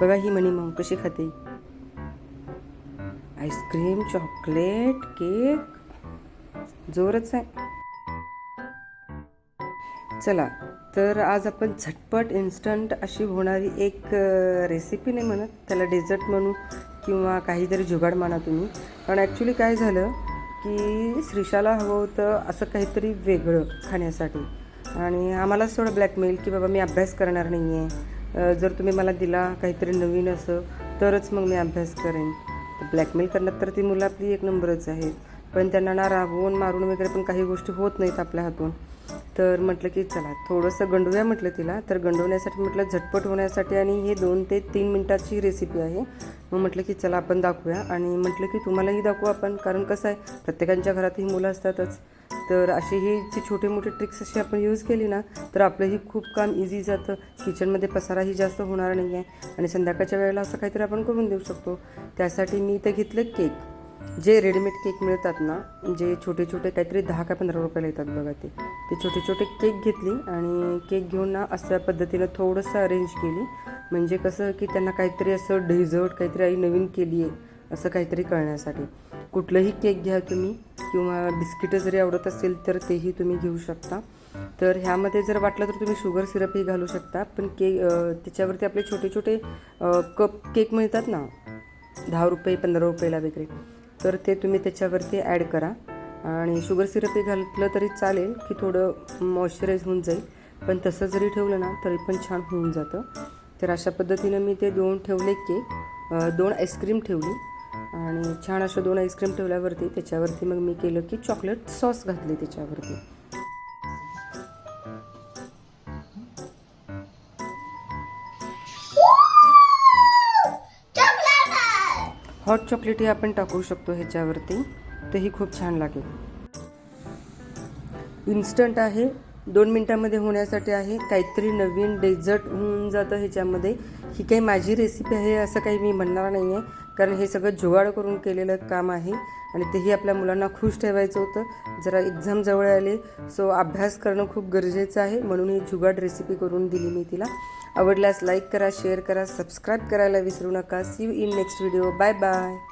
बघा ही म्हणी मग कशी खाते. आईस्क्रीम चॉकलेट केक जोरच आहे. चला तर आज आपण झटपट इन्स्टंट अशी होणारी एक रेसिपी नाही म्हणत. त्याला डेझर्ट म्हणू किंवा काहीतरी जुगाड म्हणा तुम्ही. कारण ॲक्च्युली काय झालं की श्रीशाला हवं होतं असं काहीतरी वेगळं खाण्यासाठी. आणि आम्हालाच थोडं ब्लॅकमेल की बाबा मी अभ्यास करणार नाही आहे जर तुम्ही मला दिला काहीतरी नवीन असं तरच मग मी अभ्यास करेन. ब्लॅकमेल करण्यात तर ती मुलं आपली एक नंबरच आहे. पण त्यांना ना रागवून मारून वगैरे पण काही गोष्टी होत नाहीत आपल्या हातून. तर म्हटलं की चला थोडंसं गंडवूया म्हटलं तिला. तर गंडवण्यासाठी म्हटलं झटपट होण्यासाठी आणि हे दोन ते तीन मिनटाची रेसिपी आहे. मग म्हटलं की चला आपण दाखवूया. आणि म्हटलं की तुम्हालाही दाखवू आपण. कारण कसं आहे प्रत्येकांच्या घरात ही मुलं असतातच. तर अशी ही जी छोटे मोठे ट्रिक्स अशी आपण यूज केली ना तर आपलंही खूप काम इझी जातं. किचनमध्ये पसाराही जास्त होणार नाही आहे आणि संध्याकाळच्या वेळेला असं काहीतरी आपण करून देऊ शकतो. त्यासाठी मी इथं घेतलं केक जे रेडीमेड केक मिळतात ना जे छोटे छोटे काहीतरी दहा का पंधरा रुपयाला येतात बघा ते. ते छोटे छोटे केक घेतली आणि केक घेऊन ना अशा पद्धतीनं थोडंसं अरेंज केली. म्हणजे कसं की त्यांना काहीतरी असं डेझर्ट काहीतरी आई नवीन केली आहे असं काहीतरी कळण्यासाठी कुठलंही केक घ्या तुम्ही किंवा बिस्किटं जरी आवडत असेल तर तेही तुम्ही घेऊ शकता. तर ह्यामध्ये जर वाटलं तर तुम्ही शुगर सिरपही घालू शकता. पण केक त्याच्यावरती आपले छोटे छोटे कप केक मिळतात ना? दहा रुपये पंधरा रुपयाला वगैरे. तर ते तुम्ही त्याच्यावरती ॲड करा. आणि शुगर सिरपही घातलं तरी चालेल की थोडं मॉइश्चराईज होऊन जाईल. पण तसं जरी ठेवलं ना तरी पण छान होऊन जातं. तर अशा पद्धतीनं मी ते दोन ठेवले केक. दोन आईस्क्रीम ठेवली. आणि छान अशा दोन आईस्क्रीम ठेवल्यावरती त्याच्यावरती मग मी केलं की चॉकलेट सॉस घातले त्याच्यावरती. हॉट चॉकलेटही आपण टाकू शकतो ह्याच्यावरती. तेही खूप छान लागेल. इन्स्टंट आहे. दोन मिनटामध्ये होण्यासाठी आहे. काहीतरी नवीन डेझर्ट होऊन जातं ह्याच्यामध्ये. ही काही माझी रेसिपी आहे असं काही मी म्हणणार नाही आहे कारण हे सगळं जुगाड करून केलेलं काम आहे. आणि तेही आपल्या मुलांना खुश ठेवायचं होतं. जरा एक्झाम जवळ आले. सो अभ्यास करणं खूप गरजेचं आहे. म्हणून ही जुगाड रेसिपी करून दिली मी तिला. आवडल्यास लाईक करा शेअर करा सबस्क्राईब करायला विसरू नका. See you in next video bye bye